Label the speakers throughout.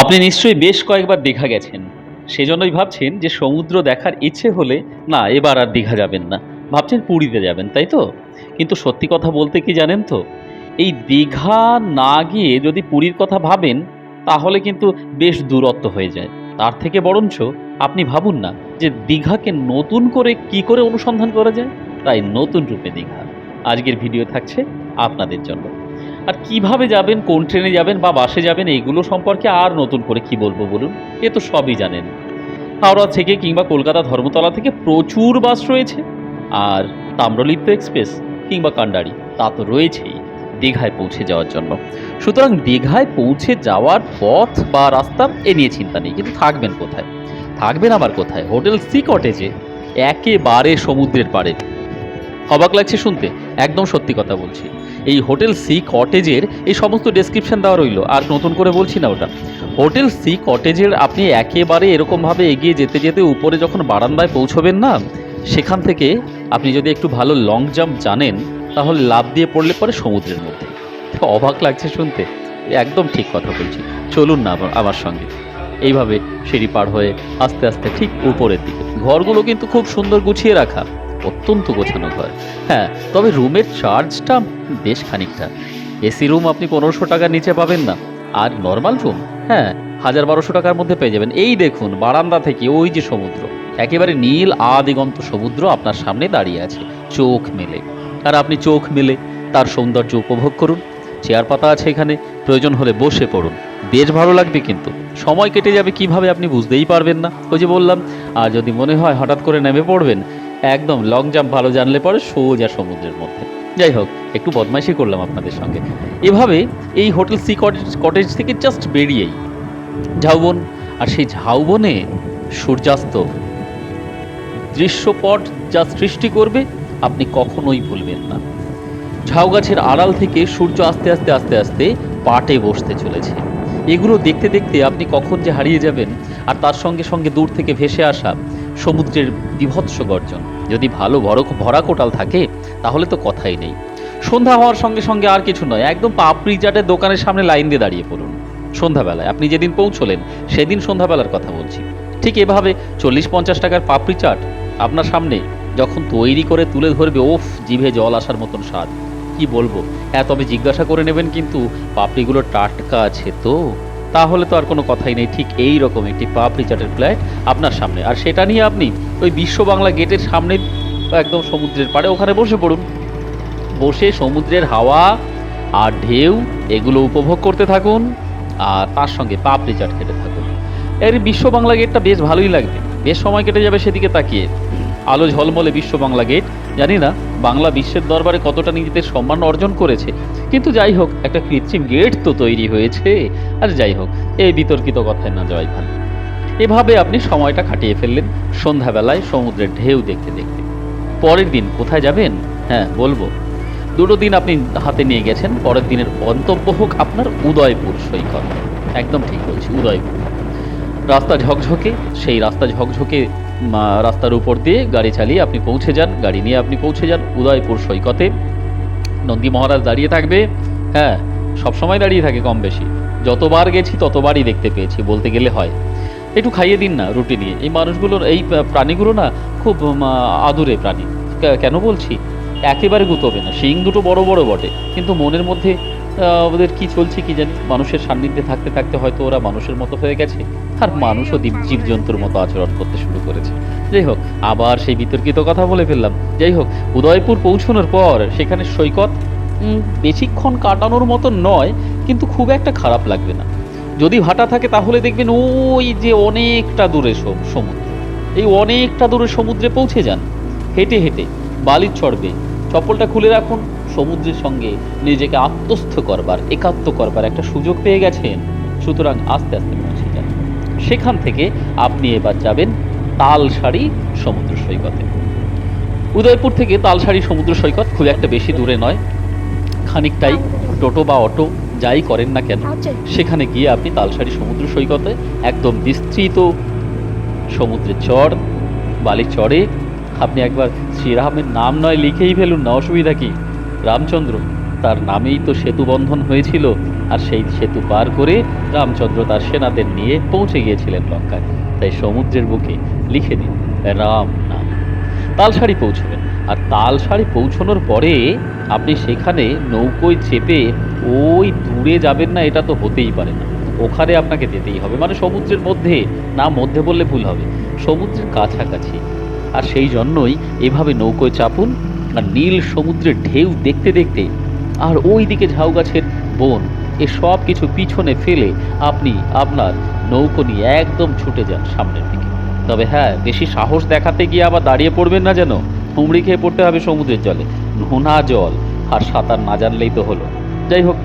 Speaker 1: আপনি নিশ্চয়ই বেশ কয়েকবার দীঘা গেছেন। সেজন্যই ভাবছেন যে সমুদ্র দেখার ইচ্ছে হলে না, এবার আর দীঘা যাবেন না। ভাবছেন পুরীতে যাবেন, তাই তো? কিন্তু সত্যি কথা বলতে কি জানেন তো? এই দীঘা না গিয়ে যদি পুরীর কথা ভাবেন, তাহলে কিন্তু বেশ দূরত্ব হয়ে যায়। তার থেকে বরঞ্চ আপনি ভাবুন না যে দীঘাকে নতুন করে কি করে অনুসন্ধান করা যায়? তাই নতুন রূপে দীঘা। আজকের ভিডিও থাকছে আপনাদের জন্য। আর কীভাবে যাবেন, কোন ট্রেনে যাবেন বা বাসে যাবেন এইগুলো সম্পর্কে আর নতুন করে কি বলব বলুন? এ তো সবই জানেন। হাওড়া থেকে কিংবা কলকাতা ধর্মতলা থেকে প্রচুর বাস রয়েছে। আর তাম্রলিপ্ত এক্সপ্রেস কিংবা কান্ডারি, তা তো রয়েছেই, দীঘায় পৌঁছে যাওয়ার জন্য। সুতরাং দীঘায় পৌঁছে যাওয়ার পথ বা রাস্তা, এ নিয়ে চিন্তা নেই। কিন্তু থাকবেন কোথায়? থাকবেন আবার কোথায়? হোটেল সি কটেজে একেবারে সমুদ্রের পাড়ে। অবাক লাগছে শুনতে, একদম সত্যি কথা বলছি। এই হোটেল সি কটেজের এই সমস্ত ডেসক্রিপশন দেওয়া রইল। আর নতুন করে বলছি না ওটা। হোটেল সি কটেজের আপনি একেবারে এরকমভাবে এগিয়ে যেতে যেতে উপরে যখন বারান্দায় পৌঁছবেন না, সেখান থেকে আপনি যদি একটু ভালো লং জাম্প জানেন, তাহলে লাভ দিয়ে পড়লে পরে সমুদ্রের মধ্যে। অবাক লাগছে শুনতে। একদম ঠিক কথা বলছি। চলুন না আমার- সঙ্গে। এইভাবে সিঁড়ি পার হয়ে আস্তে আস্তে ঠিক উপরের দিকে। ঘরগুলো কিন্তু খুব সুন্দর গুছিয়ে রাখা। অত্যন্ত গোছানো ঘর। হ্যাঁ তবে রুমের চার্জটা বেশ খানিকটা। এসি রুম আপনি পনেরোশো টাকার নিচে পাবেন না। আর নর্মাল রুম? হ্যাঁ হাজার বারোশো টাকার মধ্যে পেয়ে যাবেন। এই দেখুন, বারান্দা থেকে ওই যে সমুদ্র। একেবারে নীল, আদিগন্ত সমুদ্র আপনার সামনে দাঁড়িয়ে আছে। চোখ মেলে। আর আপনি চোখ মেলে তার সৌন্দর্য উপভোগ করুন। চেয়ার পাতা আছে এখানে। প্রয়োজন হলে বসে পড়ুন। বেশ ভালো লাগবে কিন্তু। সময় কেটে যাবে কীভাবে আপনি বুঝতেই পারবেন না। ওই যে বললাম, আর যদি মনে হয় হঠাৎ করে নেমে পড়বেন একদম লং জাম্প ভালো জানলে পরে সোজা সমুদ্রের মধ্যে। যাই হোক, একটু বদমাইশি করলাম আপনাদের সঙ্গে। এভাবে এই হোটেল সি কটেজ কটেজ থেকে জাস্ট বেরিয়েই ঝাউবন, আর সেই ঝাউবনে সূর্যাস্ত দৃশ্যপট যা সৃষ্টি করবে, আপনি কখনোই ভুলবেন না। ঝাউ গাছের আড়াল থেকে সূর্য আস্তে আস্তে আস্তে আস্তে পাটে বসতে চলেছে। এগুলো দেখতে দেখতে আপনি কখন যে হারিয়ে যাবেন, আর তার সঙ্গে সঙ্গে দূর থেকে ভেসে আসা সমুদ্রের বিভৎস গর্জন। যদি ভালো বড় ভরা কোটাল থাকে, তাহলে তো কথাই নেই। সন্ধ্যা হওয়ার সঙ্গে সঙ্গে আর কিছু নয়, একদম পাপড়ি চাটের দোকানের সামনে লাইন দিয়ে দাঁড়িয়ে পড়ুন। সন্ধ্যাবেলায়, আপনি যেদিন পৌঁছলেন, সেদিন সন্ধ্যাবেলার কথা বলছি। ঠিক এভাবে চল্লিশ পঞ্চাশ টাকার পাপড়ি চাট আপনার সামনে যখন তৈরি করে তুলে ধরবে, ওফ, জিভে জল আসার মতন স্বাদ। কি বলব? হ্যাঁ তবে জিজ্ঞাসা করে নেবেন কিন্তু, পাপড়িগুলো টাটকা আছে তো? তাহলে তো আর কোনো কথাই নেই। ঠিক এই রকম একটি পাপড়ি চাটের প্লেট আপনার সামনে। আর সেটা নিয়ে আপনি ওই বিশ্ব বাংলা গেটের সামনে একদম সমুদ্রের পাড়ে ওখানে বসে পড়ুন। বসে সমুদ্রের হাওয়া আর ঢেউ, এগুলো উপভোগ করতে থাকুন আর তার সঙ্গে পাপড়ি চাট খেতে থাকুন। এর বিশ্ব বাংলা গেটটা বেশ ভালোই লাগবে। বেশ সময় কেটে যাবে সেদিকে তাকিয়ে। আলো ঝলমলে বিশ্ব বাংলা গেট, জানি না। বাংলা বিশ্বের দরবারে কতটা নিজেদের সম্মান অর্জন করেছে। কিন্তু যাই হোক, একটা কৃত্রিম গেট তো তৈরি হয়েছে। আর যাই হোক, এই বিতর্কিত কথায় না যাওয়াই ভালো। এভাবে আপনি সময়টা কাটিয়ে ফেললেন সন্ধ্যাবেলায় সমুদ্রের ঢেউ দেখতে দেখতে। পরের দিন কোথায় যাবেন? হ্যাঁ বলব। দুটো দিন আপনি হাতে নিয়ে গেছেন, পরের দিনের গন্তব্য হোক আপনার উদয়পুর সৈকত। একদম ঠিক বলছি, উদয়পুর। রাস্তা ঝকঝকে, সেই রাস্তা ঝকঝকে রাস্তার উপর দিয়ে গাড়ি চালিয়ে আপনি পৌঁছে যান। গাড়ি নিয়ে আপনি পৌঁছে যান উদয়পুর সৈকতে। নন্দী মহারাজ দাঁড়িয়ে থাকবে। হ্যাঁ সবসময় দাঁড়িয়ে থাকে কম বেশি। যতবার গেছি ততবারই দেখতে পেয়েছি, বলতে গেলে হয়। একটু খাইয়ে দিন না রুটি নিয়ে। এই মানুষগুলোর, এই প্রাণীগুলো না খুব আদুরে প্রাণী। কেন বলছি? একেবারে গুতবে না। শিং দুটো বড় বড় বটে। কিন্তু মনের মধ্যে ওদের কি চলছে কি জানি? মানুষের সান্নিধ্যে থাকতে থাকতে হয়তো ওরা মানুষের মতো হয়ে গেছে। আর মানুষও জীব জীবজন্তুর মতো আচরণ করতে শুরু করেছে। যাই হোক, আবার সেই বিতর্কিত কথা বলে ফেললাম। যাই হোক, উদয়পুর পৌঁছানোর পর সেখানে সৈকত বেশিক্ষণ কাটানোর মতো নয়, কিন্তু খুব একটা খারাপ লাগবে না। যদি ভাটা থাকে তাহলে দেখবেন ওই যে অনেকটা দূরে সমুদ্র। এই অনেকটা দূরে সমুদ্রে পৌঁছে যান। হেঁটে হেঁটে বালির চড়বে চপ্পলটা খুলে রাখুন। সমুদ্রের সঙ্গে নিজেকে আত্মস্থ করবার একাত্ম করবার একটা সুযোগ পেয়ে গেছেন। সুতরাং আস্তে আস্তে পৌঁছে যান। সেখান থেকে আপনি এবার যাবেন তালসারি সমুদ্র সৈকতে। উদয়পুর থেকে তালসারি সমুদ্র সৈকত খুব একটা বেশি দূরে নয়। খানিকটাই টোটো বা অটো যাই করেন না কেন সেখানে গিয়ে আপনি তালসারি সমুদ্র সৈকতে একদম বিস্তৃত সমুদ্রের চর বালি চড়ে আপনি একবার শ্রীরামের নাম নয় লিখেই ফেলুন না অসুবিধা কি? রামচন্দ্র। তার নামেই তো সেতু বন্ধন হয়েছিল, আর সেই সেতু পার করে রামচন্দ্র তার সেনাদের নিয়ে পৌঁছে গিয়েছিলেন লঙ্কায়। তাই সমুদ্রের বুকে লিখে দিন, রাম নাম। তালসারি পৌঁছবেন। আর তালসারি পৌঁছানোর পরে আপনি সেখানে নৌকোয় চেপে ওই দূরে যাবেন না, এটা তো হতেই পারে না। ওখানে আপনাকে যেতেই হবে। মানে সমুদ্রের মধ্যে, না মধ্যে বললে ভুল হবে। সমুদ্রের কাছাকাছি। আর সেই জন্যই এভাবে নৌকোয় চাপুন আর নীল সমুদ্রের ঢেউ দেখতে দেখতে আর ওই দিকে ঝাউ গাছের বন, এ সব কিছু পিছনে ফেলে আপনি আপনার নৌকো নিয়ে একদম ছুটে যান সামনের দিকে। তবে হ্যাঁ বেশি সাহস দেখাতে গিয়ে আবার দাঁড়িয়ে পড়বেন না যেন। হুমড়ি খেয়ে পড়তে হবে সমুদ্রের জলে। নোনা জল, আর সাঁতার না জানলেই তো হলো। যাই হোক,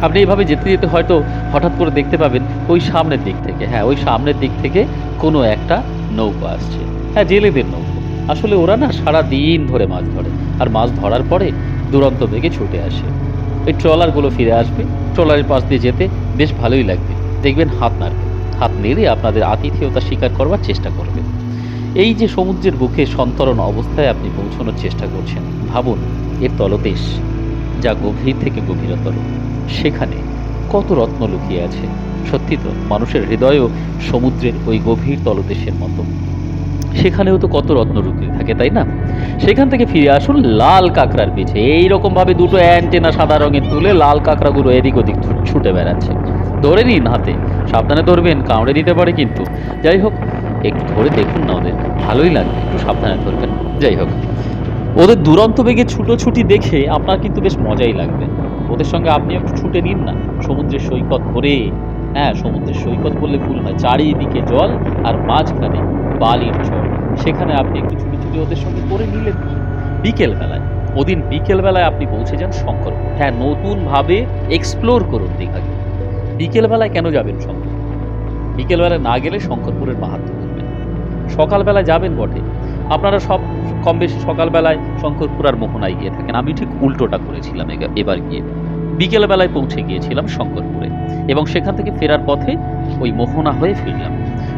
Speaker 1: আপনি এইভাবে যেতে যেতে হয়তো হঠাৎ করে দেখতে পাবেন ওই সামনের দিক থেকে। হ্যাঁ ওই সামনের দিক থেকে কোনো একটা নৌকো আসছে। হ্যাঁ জেলেদের নৌকো। আসলে ওরা না সারা দিন ধরে মাছ ধরে, আর মাছ ধরার পরে দুরন্ত বেগে ছুটে আসে। ওই ট্রলারগুলো ফিরে আসবে, ট্রলারের পাশ দিয়ে যেতে বেশ ভালোই লাগবে। দেখবেন হাত নাড়বে। হাত নেড়ে আপনাদের আতিথেয়তা স্বীকার করবার চেষ্টা করবে। এই যে সমুদ্রের বুকে সন্তরণ অবস্থায় আপনি পৌঁছানোর চেষ্টা করছেন, ভাবুন, এর তলদেশ যা গভীর থেকে গভীরতর। সেখানে কত রত্ন লুকিয়ে আছে? সত্যি তো, মানুষের হৃদয়ও সমুদ্রের ওই গভীর তলদেশের মতো। সেখানেও তো কত রত্ন লুকিয়ে থাকে, তাই না? সেখান থেকে ফিরে আসুন লাল কাঁকড়ার পিছে এইরকম ভাবে দুটো অ্যান্টেনা সাদা রঙের তুলে লাল কাঁকড়াগুলো এদিক ওদিক ছুটে বেড়াচ্ছে। ধরে নিন হাতে, সাবধানে ধরবেন, কামড়ে দিতে পারে কিন্তু। যাই হোক, একটু ধরে দেখুন না ওদের। ভালোই লাগবে, একটু সাবধানে ধরবেন। যাই হোক, ওদের দুরন্ত বেগে ছুটোছুটি দেখে আপনার কিন্তু বেশ মজাই লাগবে। ওদের সঙ্গে আপনি একটু ছুটে নিন না। সমুদ্রের সৈকত ধরে। হ্যাঁ সমুদ্রের সৈকত বললে ভুল হয় চারিদিকে জল আর মাঝখানে বালির চর সেখানে আপনি একটু ছুটি ছুটি ওদের সঙ্গে করে নিলেন বিকেল বেলায় ওদিন বিকেল বেলায় আপনি পৌঁছে যান শঙ্করপুর। হ্যাঁ নতুনভাবে এক্সপ্লোর করুন দীঘাকে বিকেল বেলায় কেন যাবেন শঙ্কর বিকেলবেলায় না গেলে শঙ্করপুরের মাহাত্ম বুঝবেন সকালবেলায় যাবেন বটে। আপনারা সব কম বেশি সকালবেলায় শঙ্করপুর আর মোহনায় গিয়ে থাকেন। আমি ঠিক উল্টোটা করেছিলাম এবার গিয়ে। বিকেলবেলায় পৌঁছে গিয়েছিলাম শঙ্করপুরে। এবং সেখান থেকে ফেরার পথে ওই মোহনা হয়ে ফিরলাম।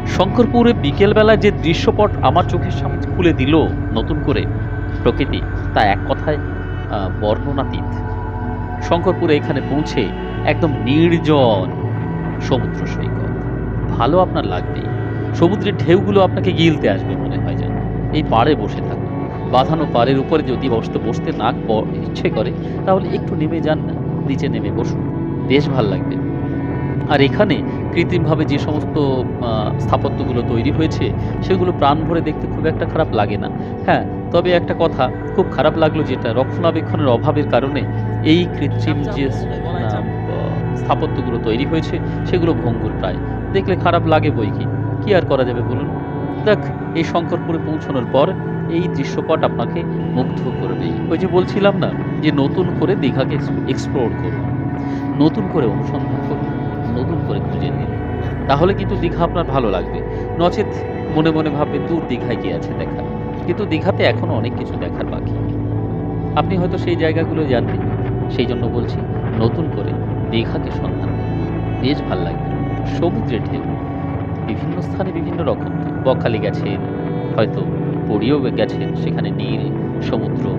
Speaker 1: শঙ্করপুরে বিকেলবেলায় যে দৃশ্যপট আমার চোখের সামনে খুলে দিল নতুন করে, প্রকৃতি তা এক কথায় বর্ণনাতীত। শঙ্করপুরে এখানে পৌঁছে একদম নির্জন সমুদ্র সৈকত। ভালো আপনার লাগবেই। সমুদ্রের ঢেউগুলো আপনাকে গিলতে আসবে মনে হয় যেন। এই পাড়ে বসে থাকুন। বাঁধানো পাড়ের উপরে যদি বসতে বসতে না ইচ্ছে করে, তাহলে একটু নেমে যান না নিচে নেমে বসুন। বেশ ভালো লাগবে। আর এখানে কৃত্রিমভাবে যে সমস্ত স্থাপত্যগুলো তৈরি হয়েছে সেগুলো প্রাণ ভরে দেখতে খুব একটা খারাপ লাগে না। হ্যাঁ তবে একটা কথা খুব খারাপ লাগল যেটা রক্ষণাবেক্ষণের অভাবের কারণে এই কৃত্রিম যে স্থাপত্যগুলো তৈরি হয়েছে সেগুলো ভঙ্গুর প্রায়। দেখলে খারাপ লাগে বই কি? কি আর করা যাবে বলুন? দেখ এই শঙ্করপুরে পৌঁছানোর পর এই দৃশ্যপট আপনাকে মুগ্ধ করবেই ওই যে বলছিলাম না যে নতুন করে দীঘাকে এক্সপ্লোর করুন। নতুন করে অনুসন্ধান নতুন করে খুঁজে নিন তাহলে কিন্তু দীঘা আপনার ভালো লাগবে। নচেত মনে মনে ভাববে, দূর দীঘায় কি আছে দেখা। কিন্তু দীঘাতে এখনও অনেক কিছু দেখার বাকি। আপনি হয়তো সেই জায়গাগুলো জানবেন। সেই জন্য বলছি, নতুন করে দীঘাকে সন্ধান করুন। বেশ ভালো লাগবে। সমুদ্রের ঢেউ। বিভিন্ন স্থানে বিভিন্ন রকম। বকখালি গেছেন, হয়তো পুরীও গেছেন, সেখানে নীল, সমুদ্র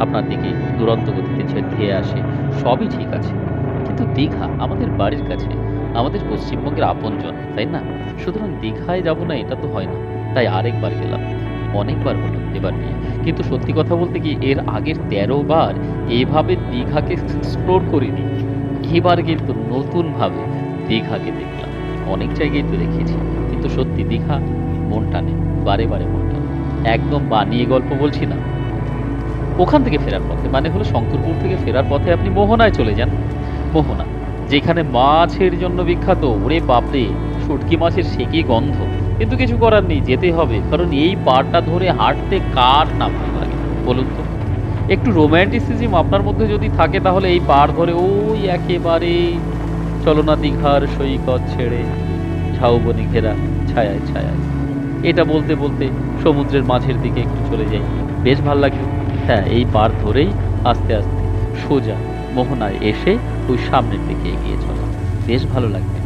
Speaker 1: আপনার দিকে দুরন্ত গতিতে ছে- ধেয়ে আসে, সবই ঠিক আছে। কিন্তু দীঘা আমাদের বাড়ির কাছে আমাদের পশ্চিমবঙ্গের আপনজন, তাই না? সুতরাং দীঘায় যাব না, এটা তো হয় না। তাই আরেকবার গেলাম। অনেকবার হলো এবার নিয়ে কিন্তু সত্যি কথা বলতে কি, এর আগের তেরো বার এভাবে দীঘাকে এক্সপ্লোর করিনি। এবার কিন্তু নতুনভাবে দীঘাকে দেখলাম। অনেক জায়গায় তো দেখেছি। কিন্তু সত্যি দীঘা মন টানে, বারে বারে মন টানে। একদম বানিয়ে গল্প বলছি না। ওখান থেকে ফেরার পথে মানে হলো শঙ্করপুর থেকে ফেরার পথে আপনি মোহনায় চলে যান। মোহনা। যেখানে মাছের জন্য বিখ্যাত, ওরে বাপরে, শুটকি মাছের সে কি গন্ধ। কিন্তু কিছু করার নেই, যেতে হবে, কারণ এই পাড়টা ধরে হাঁটতে কার না ভালো লাগে, বলুন তো। একটু রোম্যান্টিসিজম আপনার মধ্যে যদি থাকে, তাহলে এই পাড় ধরে ওই একেবারে চলনা দীঘার সৈকত ছেড়ে ঝাউবনি ঘেরা ছায়ায় ছায়ায়। এটা বলতে বলতে সমুদ্রের মাঝের দিকে একটু চলে যাই। বেশ ভালো লাগবে হ্যাঁ এই পাড় ধরেই আস্তে আস্তে সোজা মোহনায় এসে ওই সামনের দিকে এগিয়ে চলা। বেশ ভালো লাগবে।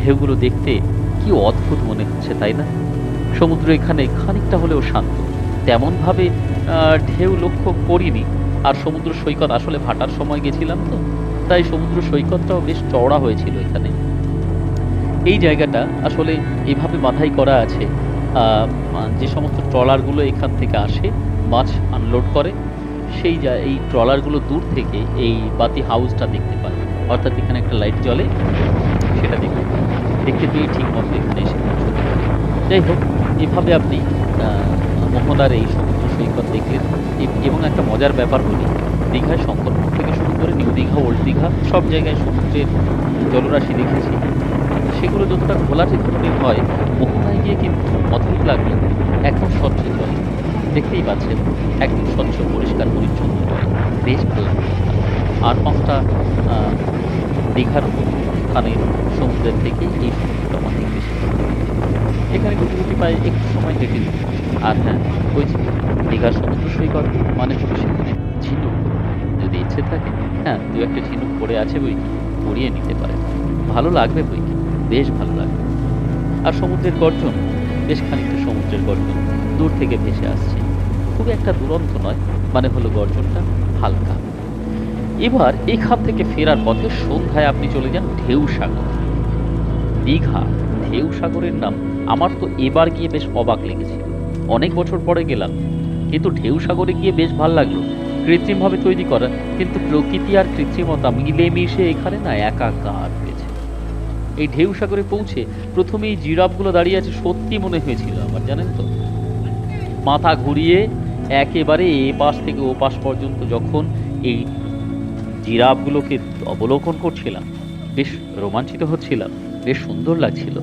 Speaker 1: ঢেউগুলো দেখতে কি অদ্ভুত মনে হচ্ছে, তাই না? সমুদ্র এখানে খানিকটা হলেও শান্ত। তেমনভাবে ঢেউ লক্ষ্য করিনি। আর সমুদ্র সৈকত আসলে ভাটার সময় গেছিলাম তো। তাই সমুদ্র সৈকতটাও বেশ চওড়া হয়েছিল এখানে। এই জায়গাটা আসলে এভাবে বাধাই করা আছে। যে সমস্ত ট্রলারগুলো এখান থেকে আসে, মাছ আনলোড করে সেই যা, এই ট্রলারগুলো দূর থেকে এই বাতি হাউসটা দেখতে পায় অর্থাৎ এখানে একটা লাইট জ্বলে সেটা দেখতে দেখতে পেয়ে ঠিক মতো এখানে এসে যাই হোক, এভাবে আপনি মোহনার এই সমুদ্র সৈকত দেখলেন। এবং একটা মজার ব্যাপার হলো দীঘায় শঙ্করপুর থেকে শুরু করে নিউ দীঘা, ওল্ড দীঘা, সব জায়গায় সমুদ্রের জলরাশি দেখেছি। সেগুলো যতটা ঘোলাটে ধরনের হয় মোহনায় গিয়ে কিন্তু অদ্ভুত লাগল একদম স্বচ্ছ জল দেখতেই পাচ্ছেন, একদম স্বচ্ছ, পরিষ্কার, পরিচ্ছন্ন বেশ ভালো আর পাঁচটা দীঘার ওখানে সমুদ্রের থেকে এই সমুদ্রটা অনেক বেশি এখানে গুটি গুটি পায়ে একটু সময় কেটে দিই আর হ্যাঁ ওই যে দীঘার সমুদ্র সৈকত মানে হলো সেখানে ঝিনুক যদি ইচ্ছে থাকে হ্যাঁ দু একটা ঝিনুক পড়ে আছে বই কি পড়িয়ে নিতে পারে ভালো লাগবে বই কি বেশ ভালো লাগবে। আর সমুদ্রের গর্জন, বেশ খানিকটা সমুদ্রের গর্জন দূর থেকে ভেসে আসছে। খুব একটা দুরন্ত নয় মানে হলো গর্জনটা হালকা। এবার এখান থেকে ফেরার পথে সন্ধ্যায় আপনি চলে যান ঢেউ সাগর দীঘা ঢেউ সাগরের নাম আমার তো এবার গিয়ে বেশ অবাক লেগেছিল অনেক বছর পরে গেলাম, কিন্তু ঢেউ সাগরে গিয়ে বেশ ভালো লাগল। কৃত্রিমভাবে তৈরি করা, কিন্তু প্রকৃতি আর কৃত্রিমতা মিলেমিশে এখানে না একাকার হয়েছে। এই ঢেউ সাগরে পৌঁছে প্রথমে এই জিরাফগুলো দাঁড়িয়ে আছে সত্যি মনে হয়েছিল আমার, জানেন তো? মাথা ঘুরিয়ে একেবারে এ পাশ থেকে ও পাশ পর্যন্ত যখন এই জিরাফগুলোকে অবলোকন করছিলাম, বেশ রোমাঞ্চিত হচ্ছিলাম, বেশ সুন্দর লাগছিল।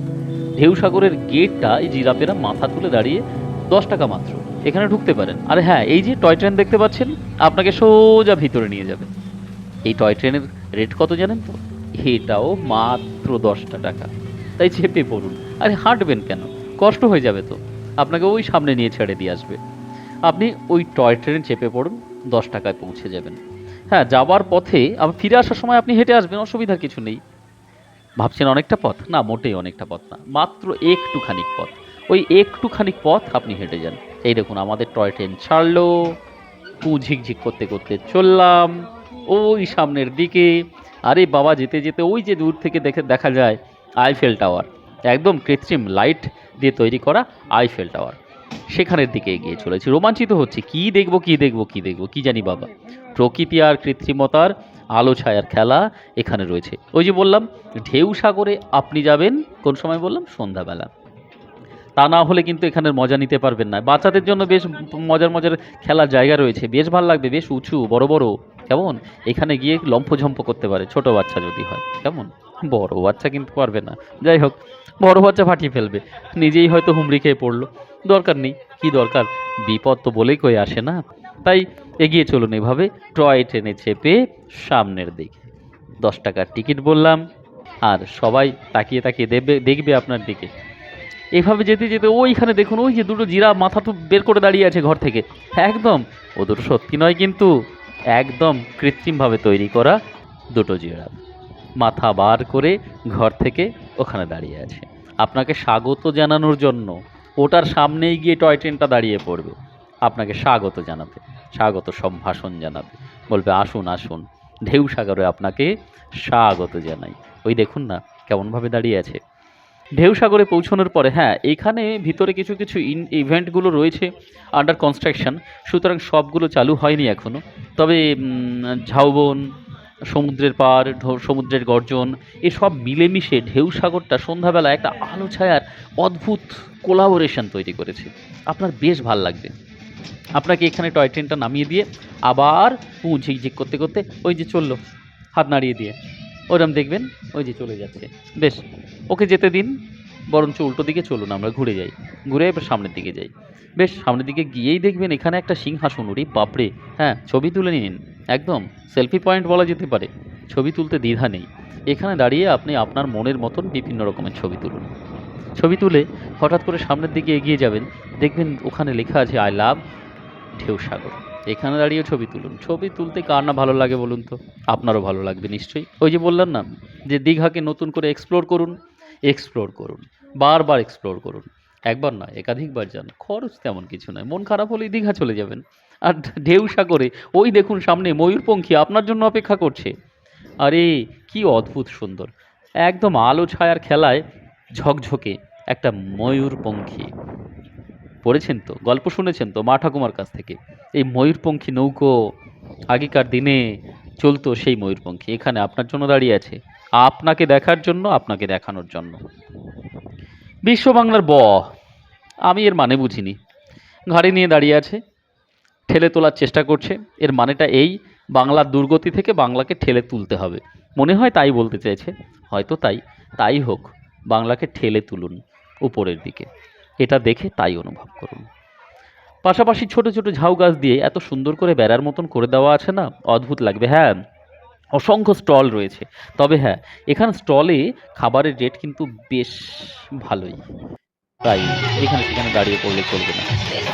Speaker 1: ঢেউ সাগরের গেটটা এই জিরাফেরা মাথা তুলে দাঁড়িয়ে দশ টাকা মাত্র। এখানে ঢুকতে পারেন। আর হ্যাঁ এই যে টয় ট্রেন দেখতে পাচ্ছেন? আপনাকে সোজা ভিতরে নিয়ে যাবে। এই টয় ট্রেনের রেট কত জানেন তো? এটাও মাত্র দশটা টাকা। তাই চেপে পড়ুন। আরে হাঁটবেন কেন? কষ্ট হয়ে যাবে তো। আপনাকে ওই সামনে নিয়ে ছেড়ে দিয়ে আসবে। আপনি ওই টয় ট্রেনে চেপে পড়ুন, দশ টাকায় পৌঁছে যাবেন। হ্যাঁ যাওয়ার পথে আবার ফিরে আসার সময় আপনি হেঁটে আসবেন, অসুবিধার কিছু নেই। ভাবছেন অনেকটা পথ? না, মোটেই অনেকটা পথ না, মাত্র একটুখানি পথ। ওই একটুখানি পথ আপনি হেঁটে যান। এই দেখুন, আমাদের টয় ট্রেন ছাড়লো পু ঝিকঝিক করতে করতে চললাম, ওই সামনের দিকে। আরে বাবা, যেতে যেতে ওই যে দূর থেকে দেখে দেখা যায় আইফেল টাওয়ার একদম কৃত্রিম লাইট দিয়ে তৈরি করা আইফেল টাওয়ার সেখানের দিকে এগিয়ে চলেছি। রোমাঞ্চিত হচ্ছে, কি দেখব কি দেখব কি দেখব, কি জানি বাবা। প্রকৃতি আর কৃত্রিমতার আলো ছায়ার খেলা এখানে রয়েছে। ওই যে বললাম, ঢেউ সাগরে আপনি যাবেন, কোন সময় বললাম? সন্ধ্যাবেলা। তা না হলে কিন্তু এখানের মজা নিতে পারবেন না। বাচ্চাদের জন্য বেশ মজার মজার খেলার জায়গা রয়েছে। বেশ ভালো লাগবে, বেশ উঁচু, বড় বড়। কেমন? এখানে গিয়ে লম্ফঝম্প করতে পারে, ছোট বাচ্চা যদি হয়। কেমন? বড় বাচ্চা কিন্তু পারবে না। যাই হোক, বড় বাচ্চা ফাটিয়ে ফেলবে। নিজেই হয়তো হুমড়ি খেয়ে পড়ল। দরকার নেই, কি দরকার? বিপদ তো বলেই কই আসে না। তাই এগিয়ে চলুন এভাবে টয় ট্রেনে চেপে সামনের দিকে। দশ টাকার টিকিট বললাম, আর সবাই তাকিয়ে তাকিয়ে দেবে, দেখবে আপনার দিকে। এভাবে যেতে যেতে ওইখানে দেখুন, ওই যে দুটো জিরা মাথা তো বের করে দাঁড়িয়ে আছে ঘর থেকে। একদম, ও দুটো সত্যি নয় কিন্তু একদম কৃত্রিমভাবে তৈরি করা দুটো জিরাফ। মাথা বার করে ঘর থেকে ওখানে দাঁড়িয়ে আছে। আপনাকে স্বাগত জানানোর জন্য ওটার সামনেই গিয়ে টয় ট্রেনটা দাঁড়িয়ে পড়বে। আপনাকে স্বাগত জানাবে স্বাগত সম্ভাষণ জানাবে বলবে, আসুন আসুন। ঢেউ সাগরে আপনাকে স্বাগত জানাই। ওই দেখুন না, কেমনভাবে দাঁড়িয়ে আছে। ঢেউ সাগরে পৌঁছানোর পরে হ্যাঁ এখানে ভিতরে কিছু কিছু ইন ইভেন্টগুলো রয়েছে আন্ডার কনস্ট্রাকশন সুতরাং সবগুলো চালু হয়নি এখনও তবে ঝাউবন সমুদ্রের পার সমুদ্রের গর্জন, এসব মিলেমিশে ঢেউ সাগরটা সন্ধ্যাবেলা একটা আলো ছায়ার অদ্ভুত কোলাবোরেশন তৈরি করেছে। আপনার বেশ ভালো লাগবে। আপনাকে এখানে টয় ট্রেনটা নামিয়ে দিয়ে আবার পু ঝিকঝিক করতে করতে ওই যে চলল, হাত নাড়িয়ে দিয়ে। ওরম দেখবেন, ওই যে চলে যাচ্ছে। বেশ, ওকে যেতে দিন, বরঞ্চ উল্টো দিকে চলুন, আমরা ঘুরে যাই। ঘুরে এবার সামনের দিকে যাই। বেশ, সামনের দিকে গিয়েই দেখবেন এখানে একটা সিংহাসন উড়ি বাপরে! হ্যাঁ ছবি তুলে নিন। একদম সেলফি পয়েন্ট বলা যেতে পারে। ছবি তুলতে দ্বিধা নেই। এখানে দাঁড়িয়ে আপনি আপনার মনের মতন বিভিন্ন রকমের ছবি তুলুন। ছবি তুলে হঠাৎ করে সামনের দিকে এগিয়ে যাবেন, দেখবেন ওখানে লেখা আছে আই লাভ ঢেউ সাগর। এখানে দাঁড়িয়ে ছবি তুলুন। ছবি তুলতে কার না ভালো লাগে বলুন তো? আপনারও ভালো লাগবে নিশ্চয়ই। ওই যে বললাম না, যে দীঘাকে নতুন করে এক্সপ্লোর করুন এক্সপ্লোর করুন। বারবার এক্সপ্লোর করুন। একবার নয়, একাধিকবার যান। খরচ তেমন কিছু নয়। মন খারাপ হলেই দীঘা চলে যাবেন। আর ঢেউ সাগরে, ওই দেখুন সামনে ময়ূরপঙ্খী আপনার জন্য অপেক্ষা করছে। আরে, কি অদ্ভুত সুন্দর। একদম আলো ছায়ার খেলায় ঝকঝকে একটা ময়ূরপঙ্খী। পড়েছেন তো? গল্প শুনেছেন তো মা ঠাকুমার কাছ থেকে? এই ময়ূরপঙ্খী নৌকো, আগেকার দিনে চলতো সেই ময়ূরপঙ্খী, এখানে আপনার জন্য দাঁড়িয়ে আছে। আপনাকে দেখার জন্য, আপনাকে দেখানোর জন্য। বিশ্ব বাংলার ব, আমি এর মানে বুঝিনি। ঘাড়ি নিয়ে দাঁড়িয়ে আছে। ঠেলে তোলার চেষ্টা করছে। এর মানেটা এই, বাংলার দুর্গতি থেকে বাংলাকে ঠেলে তুলতে হবে। মনে হয় তাই বলতে চাইছে হয়তো তাই। তাই হোক, বাংলাকে ঠেলে তুলুন উপরের দিকে। এটা দেখে তাই অনুভব করুন। পাশাপাশি ছোট ছোট ঝাউ গাছ দিয়ে এত সুন্দর করে বেড়ার মতন করে দেওয়া আছে না? অদ্ভুত লাগবে হ্যাঁ। অসংখ্য স্টল রয়েছে। তবে হ্যাঁ এখানে স্টলে খাবারের রেট কিন্তু বেশ ভালোই। তাই এখানে সেখানে দাঁড়িয়ে পড়লে চলবে না।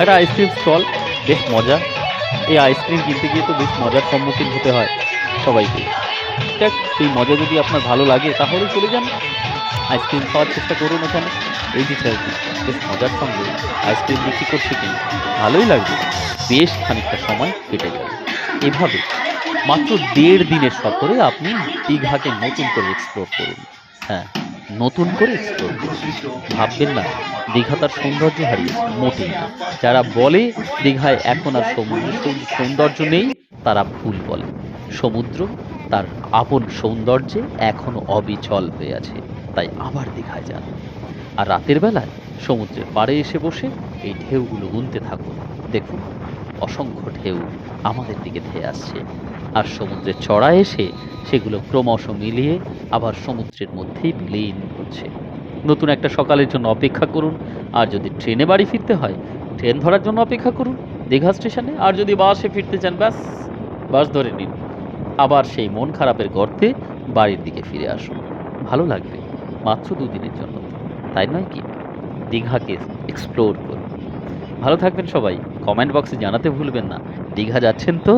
Speaker 1: একটা আইসক্রিম স্টল বেশ মজা। এই আইসক্রিম কিনতে গিয়ে তো বেশ মজার সম্মুখীন হতে হয় সবাইকে। দেখ সেই মজা যদি আপনার ভালো লাগে তাহলে চলে যান। আইসক্রিম খাওয়ার চেষ্টা করুন ওখানে। এই যে চাইছি বেশ মজার সঙ্গে আইসক্রিম বিক্রি করছে কিন্তু। ভালোই লাগবে। বেশ খানিকটা সময় কেটে যাবে এভাবে মাত্র দেড় দিনের সফরে আপনি দীঘাকে নতুন করে এক্সপ্লোর করুন। হ্যাঁ। নতুন করে এক্সপ্লোর ভাববেন না, দীঘা তার সৌন্দর্য হারিয়েছে মোটেই যারা বলে দীঘায় এখন আর সমুদ্র সৌন্দর্য নেই, তারা ভুল বলে। সমুদ্র তার আপন সৌন্দর্যে এখনও অবিচল হয়ে আছে। তাই আবার দীঘায় যান। আর রাতের বেলায় সমুদ্রের পাড়ে এসে বসে এই ঢেউগুলো গুনতে থাকুন। দেখুন, অসংখ্য ঢেউ আমাদের দিকে ধেয়ে আসছে। আর সমুদ্রের চড়ায় এসে সেগুলো ক্রমশ মিলিয়ে আবার সমুদ্রের মধ্যেই বিলীন হচ্ছে। নতুন একটা সকালের জন্য অপেক্ষা করুন, আর যদি ট্রেনে বাড়ি ফিরতে হয়, ট্রেন ধরার জন্য অপেক্ষা করুন, দীঘা স্টেশনে, আর যদি বাসে ফিরতে চান, ব্যাস, বাস ধরে নিন। আবার সেই মন খারাপের গর্তে বাড়ির দিকে ফিরে আসুন। ভালো লাগবে, মাত্র দুদিনের জন্য, তাই নয় কি? দীঘাকে এক্সপ্লোর করুন। ভালো থাকবেন সবাই কমেন্ট বক্সে জানাতে ভুলবেন না। দীঘা যাচ্ছেন তো?